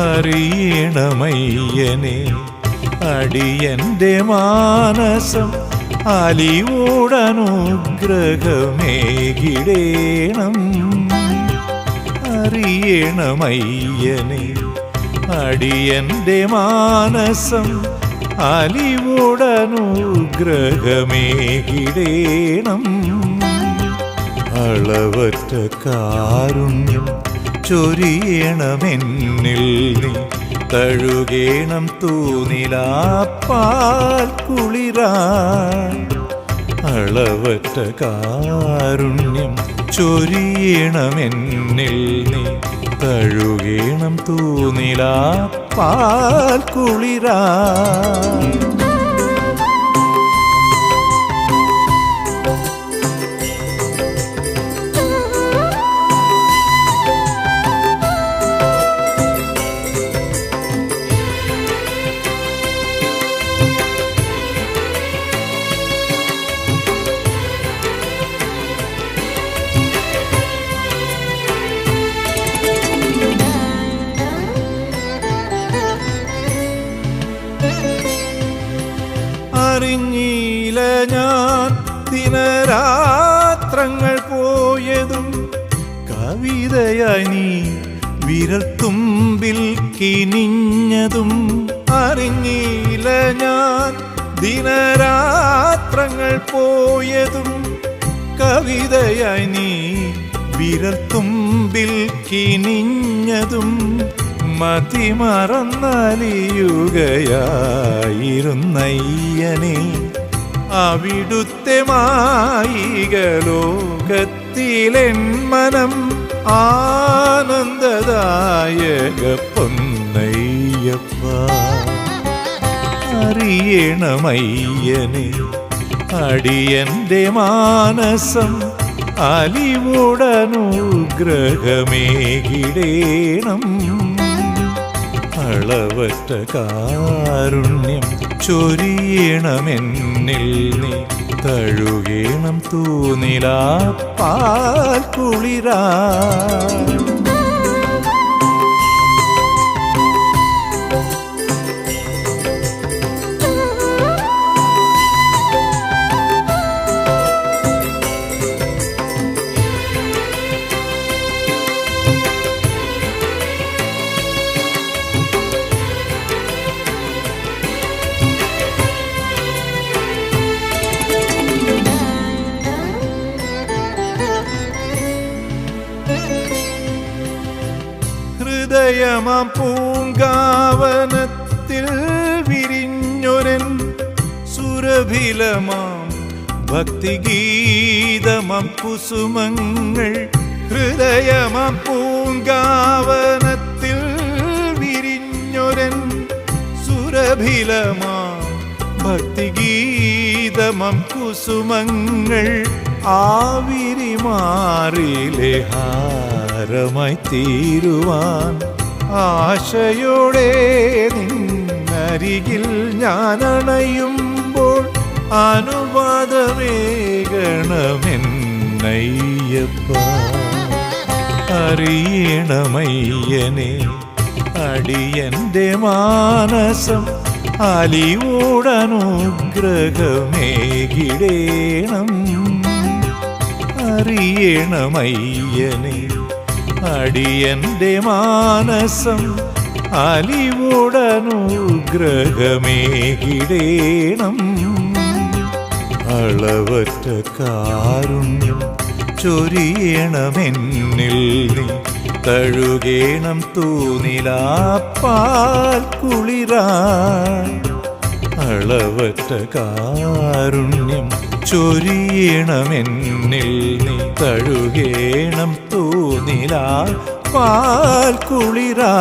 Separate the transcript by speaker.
Speaker 1: അറിയണമയ്യനെ. അടിയന്റെ മാനസം അലിയോടനുഗ്രഹമേകിടേണം അറിയണമയ്യനെ. അടിയന്റെ മാനസം അലിവുടനുഗ്രഹമേകിടേണം. അളവറ്റ കാരുണ്യം ചൊരിയണമെന്നിൽ നീ തഴുകേണം തൂനിലാപ്പാൽ കുളിരാ അളവറ്റ കാരുണ്യം ചൊരിയണമെന്നിൽ നീ തഴുകേണം തൂനിലാപ്പാൽ കുളിരാ ഞാൻ ദിനരാത്രങ്ങൾ പോയതും കവിതയായി നീ വിരൽ തുമ്പിൽ കിനിഞ്ഞതും അറിഞ്ഞില്ല ഞാൻ ദിനരാത്രങ്ങൾ പോയതും കവിതയായി നീ വിരൽ തുമ്പിൽ കിനിഞ്ഞതും മതിമറന്നലിയുകയായിരുന്നയ്യനെ അവിടുത്തെ മായിക ലോകത്തിലെൻ മനം ആനന്ദദായക പൊന്നയ്യപ്പ അറിയണമയ്യനെ അടിയന്റെ മാനസം അലിവുടനുഗ്രഹമേകിടേണം. അളവറ്റ കാരുണ്യം ചൊരിയണമെന്നിൽ നീ തഴുകേണം തൂനിലാ പാൽ കുളിരാ ഹൃദയമാം പൂങ്കാവനത്തിൽ വിരിഞ്ഞൊരൻ സുരഭിലമാം ഭക്തിഗീതമാം കുസുമങ്ങൾ. ഹൃദയമാം പൂങ്കാവനത്തിൽ വിരിഞ്ഞൊരൻ സുരഭിലമാം ഭക്തിഗീതമം കുസുമങ്ങൾ. ആവിരി മാറിലെ ഹാരമായി തീരുവാൻ ആശയോടെ നിന്നരികിൽ ഞാൻ അണയുമ്പോൾ അനുവാദമേകണമെന്നയ്യപ്പ അറിയണമയ്യനെ അടിയന്റെ മാനസം അലിയോടനുഗ്രഹമേകിടേണം അറിയണമയ്യനെ അടിയന്റെ മാനസം അലിവുടനുഗ്രഹമേകിടേണം. അളവറ്റ കാരുണ്യം ചൊരിയണമെന്നിൽ നീ തഴുകേണം തൂനിലാപ്പാൽ കുളിരാ അളവറ്റ കാരുണ്യം ചൊരിയണമെന്നിൽ നീ തഴുകേണം തൂനിലാൽ പാൽ കുളിരാ